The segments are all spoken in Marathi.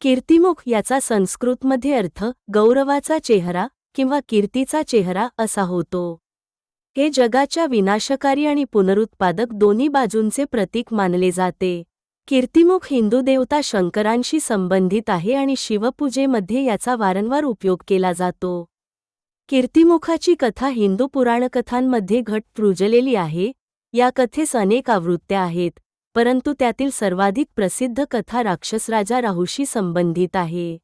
कीर्तिमुख याचा संस्कृतमध्ये अर्थ गौरवाचा चेहरा किंवा कीर्तीचा चेहरा असा होतो. हे जगाच्या विनाशकारी आणि पुनरुत्पादक दोन्ही बाजूंचे प्रतीक मानले जाते. कीर्तिमुख हिंदू देवता शंकरांशी संबंधित आहे आणि शिवपूजेमध्ये याचा वारंवार उपयोग केला जातो. कीर्तिमुखाची कथा हिंदू पुराणकथांमध्ये घट रुजलेली आहे या कथेस अनेक आवृत्त्या आहेत. परंतु त्यातील सर्वाधिक प्रसिद्ध कथा राक्षसराजा राहूशी संबंधित आहे.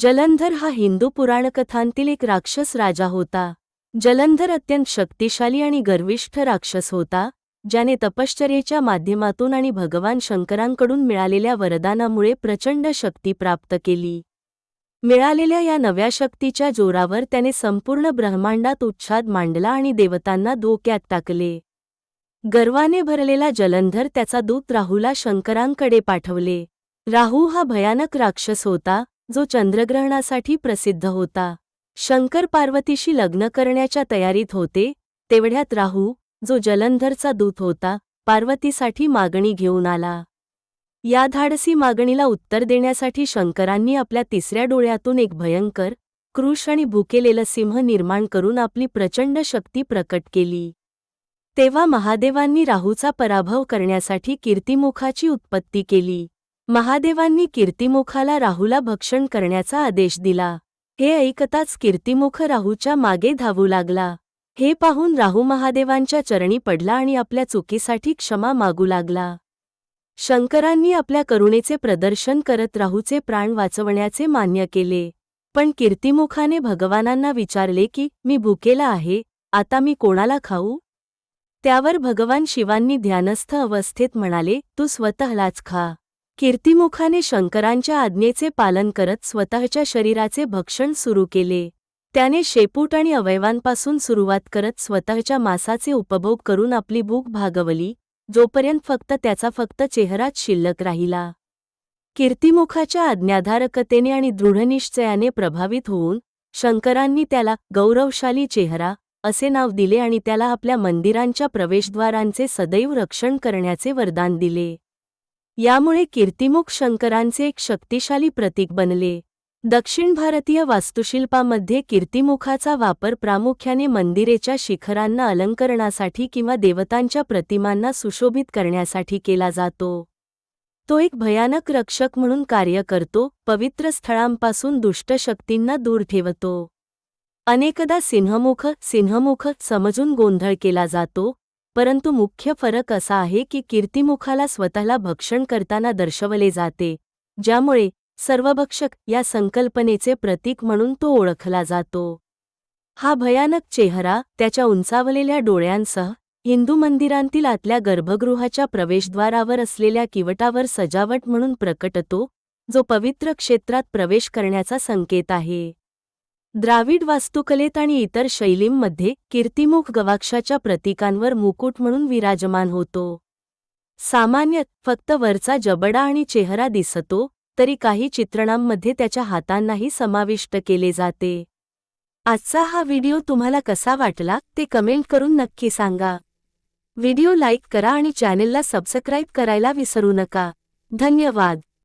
जलंधर हा हिंदू पुराणकथांतील एक राक्षस राजा होता. जलंधर अत्यंत शक्तिशाली आणि गर्विष्ठ राक्षस होता ज्याने तपश्चर्येच्या माध्यमातून आणि भगवान शंकरांकडून मिळालेल्या वरदानामुळे प्रचंड शक्ती प्राप्त केली. मिळालेल्या या नव्या शक्तीच्या जोरावर त्याने संपूर्ण ब्रह्मांडात उच्छाद मांडला आणि देवतांना धोक्यात टाकले. गर्वाने भरलेला जलंधर त्याचा दूत राहूला शंकरांकडे पाठवले. राहू हा भयानक राक्षस होता जो चंद्रग्रहणासाठी प्रसिद्ध होता. शंकर पार्वतीशी लग्न करण्याच्या तयारीत होते तेवढ्यात राहू जो जलंधरचा दूत होता पार्वतीसाठी मागणी घेऊन आला. या धाडसी मागणीला उत्तर देण्यासाठी शंकरांनी आपल्या तिसऱ्या डोळ्यातून एक भयंकर क्रूश आणि भुकेलेलं सिंह निर्माण करून आपली प्रचंड शक्ती प्रकट केली. तेव्हा महादेवांनी राहूचा पराभव करण्यासाठी कीर्तिमुखाची उत्पत्ती केली. महादेवांनी कीर्तिमुखाला राहूला भक्षण करण्याचा आदेश दिला. हे ऐकताच कीर्तिमुख राहूच्या मागे धावू लागला. हे पाहून राहू महादेवांच्या चरणी पडला आणि आपल्या चुकीसाठी क्षमा मागू लागला. शंकरांनी आपल्या करुणेचे प्रदर्शन करत राहूचे प्राण वाचवण्याचे मान्य केले. पण कीर्तिमुखाने भगवानांना विचारले की मी भुकेला आहे आता मी कोणाला खाऊ? त्यावर भगवान शिवांनी ध्यानस्थ अवस्थेत म्हणाले तू स्वतःलाच खा. कीर्तिमुखाने शंकरांच्या आज्ञेचे पालन करत स्वतःच्या शरीराचे भक्षण सुरू केले. त्याने शेपूट आणि अवयवांपासून सुरुवात करत स्वतःच्या मासाचे उपभोग करून आपली भूक भागवली जोपर्यंत फक्त त्याचा फक्त चेहराच शिल्लक राहिला. कीर्तिमुखाच्या आज्ञाधारकतेने आणि दृढनिश्चयाने प्रभावित होऊन शंकरांनी त्याला गौरवशाली चेहरा असे नाव दिले आणि त्याला आपल्या मंदिरांच्या प्रवेशद्वारांचे सदैव रक्षण करण्याचे वरदान दिले. यामुळे कीर्तिमुख शंकरांचे एक शक्तिशाली प्रतीक बनले. दक्षिण भारतीय वास्तुशिल्पामध्ये कीर्तिमुखाचा वापर प्रामुख्याने मंदिरेच्या शिखरांना अलंकरणासाठी किंवा देवतांच्या प्रतिमांना सुशोभित करण्यासाठी केला जातो. तो एक भयानक रक्षक म्हणून कार्य करतो पवित्र स्थळांपासून दुष्ट शक्तींना दूर ठेवतो. अनेकदा सिंहमुख सिंहमुख समजून गोंधळ केला जातो परंतु मुख्य फरक असा आहे की कीर्तिमुखाला स्वतःला भक्षण करताना दर्शवले जाते ज्यामुळे सर्वभक्षक या संकल्पनेचे प्रतीक म्हणून तो ओळखला जातो. हा भयानक चेहरा त्याच्या उंचावलेल्या डोळ्यांसह हिंदू मंदिरांतील आतल्या गर्भगृहाच्या प्रवेशद्वारावर असलेल्या किवटावर सजावट म्हणून प्रकटतो जो पवित्र क्षेत्रात प्रवेश करण्याचा संकेत आहे. द्राविड वास्तुकलेत आणि इतर शैलींमध्ये कीर्तिमुख गवाक्षाच्या प्रतीकांवर मुकुट म्हणून विराजमान होतो. सामान्यतः फक्त वरचा जबडा आणि चेहरा दिसतो तरी काही चित्रणांमध्ये त्याच्या हातांनाही समाविष्ट केले जाते. आजचा हा व्हिडिओ तुम्हाला कसा वाटला ते कमेंट करून नक्की सांगा. व्हिडिओ लाईक करा आणि चॅनेलला सबस्क्राईब करायला विसरू नका. धन्यवाद.